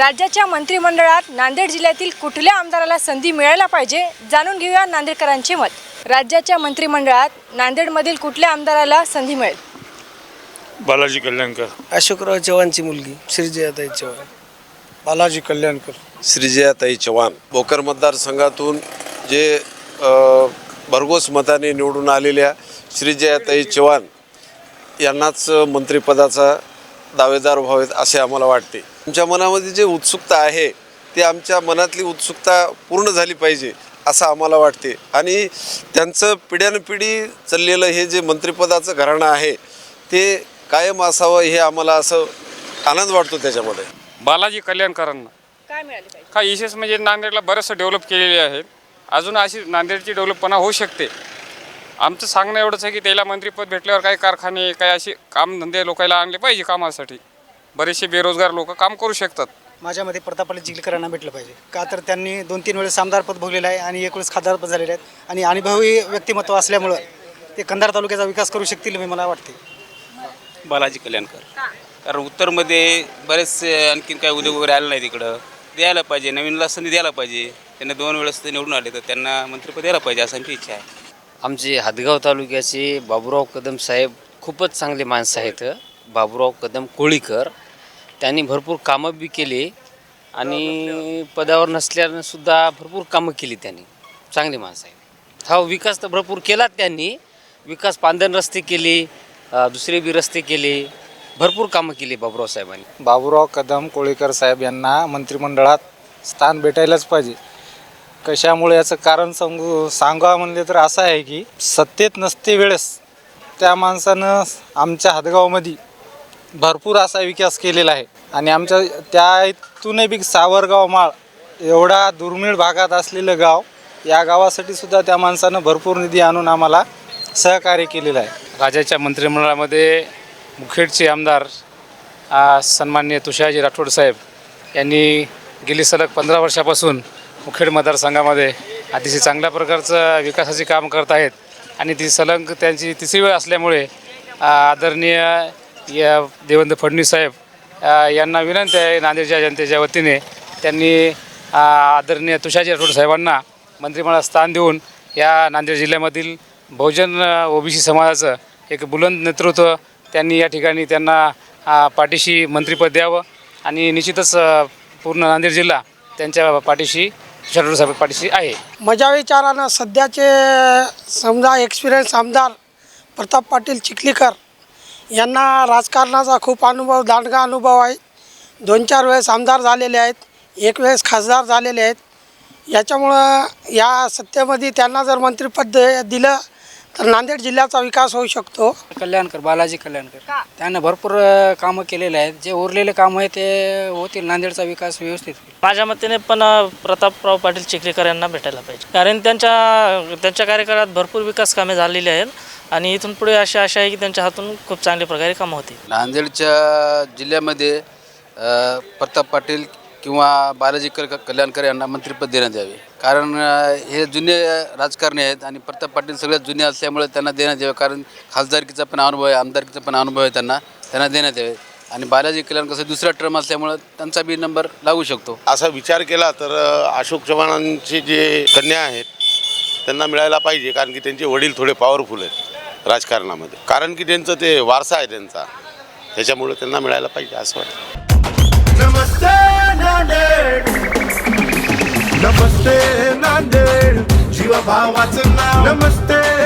राज्याच्या मंत्रिमंडळात नांदेड जिल्ह्यातील कुठल्या आमदाराला संधी मिळायला पाहिजे जाणून घेऊया नांदेडकरांचे मत. राज्याच्या मंत्रिमंडळात नांदेडमधील कुठल्या आमदाराला संधी मिळेल? बालाजी कल्याणकर. अशोकराव चव्हाणची मुलगी श्रीजयाताई चव्हाण. बालाजी कल्याणकर. श्रीजयाताई चव्हाण. भोकर मतदारसंघातून जे अ, भरघोस मताने निवडून आलेल्या श्रीजयाताई चव्हाण यांनाच मंत्रिपदाचा दावेदार व्हावेत असे आम्हाला वाटते. आमच्या मनामध्ये जे उत्सुकता आहे ते आमच्या मनातली उत्सुकता पूर्ण झाली पाहिजे असं आम्हाला वाटते. आणि त्यांचं पिढ्यानपिढी चाललेलं हे जे मंत्रिपदाचं घराणं आहे ते कायम असावं हे आम्हाला असं आनंद वाटतो त्याच्यामध्ये. बालाजी कल्याणकरांना. काय मिळाले पाहिजे? का विशेष म्हणजे नांदेडला बरंचसं डेव्हलप केलेले आहेत. अजून अशी नांदेडची डेव्हलपपणा होऊ शकते. आमचं सांगणं एवढंच आहे की त्याला मंत्रीपद भेटल्यावर काही कारखाने काही असे कामधंदे लोकांना आणले पाहिजे कामासाठी. बरेचसे बेरोजगार लोक काम करू शकतात. माझ्या मते प्रतापले चिखलीकरांना भेटलं पाहिजे. का तर त्यांनी दोन तीन वेळेस आमदारपद भोगलेलं आहे आणि एक वेळेस खासदारपद झालेले आहेत. आणि अनुभवी व्यक्तिमत्व असल्यामुळं ते कंधार तालुक्याचा विकास करू शकतील मी मला वाटते. बालाजी कल्याणकर. कारण उत्तरमध्ये बरेचसे आणखीन काही उद्योग वगैरे आले नाही तिकडं द्यायला पाहिजे नवीनला संधी द्यायला पाहिजे. त्यांना दोन वेळेस ते निवडून आले तर त्यांना मंत्रिपद द्यायला पाहिजे असं आमची इच्छा आहे. आमचे हादगाव तालुक्याचे बाबुराव कदम साहेब खूपच चांगले माणसं आहेत. बाबुराव कदम कोळीकर. त्यांनी भरपूर कामं बी केली आणि पदावर नसल्यानं सुद्धा भरपूर कामं केली त्यांनी. चांगली माणसं आहेत. हा विकास तर भरपूर केला त्यांनी. विकास पांदन रस्ते केले दुसरे बी रस्ते केले. भरपूर कामं केली बाबुराव साहेबांनी. बाबुराव कदम कोळीकर साहेब यांना मंत्रिमंडळात स्थान भेटायलाच पाहिजे. कशामुळे याचं कारण सांगू सांगावं म्हणले तर असं आहे की सत्तेत नसते वेळेस त्या माणसानं आमच्या हातगावमध्ये भरपूर असा विकास केलेला आहे. आणि आमच्या त्या इथूनही बी सावरगाव माळ एवढा दुर्मिळ भागात असलेलं गाव या गावासाठी सुद्धा त्या माणसानं भरपूर निधी आणून आम्हाला सहकार्य केलेलं आहे. राज्याच्या मंत्रिमंडळामध्ये मुखेडचे आमदार सन्माननीय तुषारजी राठोड साहेब यांनी गेली सलग पंधरा वर्षापासून मुखेड मतदारसंघामध्ये अतिशय चांगल्या प्रकारचं विकासाचे काम करत आहेत. आणि ती सलंग त्यांची तिसरी वेळ असल्यामुळे आदरणीय या देवेंद्र फडणवीस साहेब यांना विनंती आहे नांदेडच्या जनतेच्या वतीने त्यांनी आदरणीय तुषारजी राठोड साहेबांना मंत्रिमंडळात स्थान देऊन या नांदेड जिल्ह्यामधील बहुजन ओबीसी समाजाचं एक बुलंद नेतृत्व त्यांनी या ठिकाणी त्यांना पाठीशी मंत्रिपद द्यावं आणि निश्चितच पूर्ण नांदेड जिल्हा त्यांच्या पाठीशी तुषार साहेब पाठीशी आहे. माझ्या विचारानं सध्याचे समजा एक्सपिरियन्स आमदार प्रताप पाटील चिखलीकर यांना राजकारणाचा खूप अनुभव दांडगा अनुभव आहे. दोन चार वेळेस आमदार झालेले आहेत एक वेळेस खासदार झालेले आहेत. याच्यामुळं या सत्तेमध्ये त्यांना जर मंत्रिपद दिलं तर नांदेड जिल्ह्याचा विकास होऊ शकतो. कल्याणकर बालाजी कल्याणकर. त्यांना भरपूर कामं केलेले आहेत. जे उरलेले कामं आहे ते होतील. नांदेडचा विकास व्यवस्थित होईल. माझ्या मतेने पण प्रतापराव पाटील चिखलीकर यांना भेटायला पाहिजे. कारण त्यांच्या त्यांच्या कार्यकाळात भरपूर विकास कामे झालेली आहेत आणि इथून पुढे अशी आशा आहे की त्यांच्या हातून खूप चांगल्या प्रकारे कामं होतील. नांदेडच्या जिल्ह्यामध्ये प्रताप पाटील किंवा बालाजी क कल्याणकर यांना मंत्रिपद देण्यात यावे. कारण हे जुने राजकारणी आहेत आणि प्रताप पाटील सगळ्यात जुने असल्यामुळे त्यांना देण्यात यावे. कारण खासदारकीचा पण अनुभव आहे आमदारकीचा पण अनुभव आहे त्यांना त्यांना देण्यात यावे. आणि बालाजी कल्याण कसं दुसरा टर्म असल्यामुळं त्यांचा बी नंबर लागू शकतो. असा विचार केला तर अशोक चव्हाणांचे जे कन्या आहेत त्यांना मिळायला पाहिजे. कारण की त्यांचे वडील थोडे पॉवरफुल आहेत राजकारणामध्ये. कारण की त्यांचं ते वारसा आहे त्यांचा. त्याच्यामुळे त्यांना मिळायला पाहिजे असं वाटतं. नमस्ते नांदेड. नमस्ते नांदेड. जीवा भावाचं नाव. नमस्ते.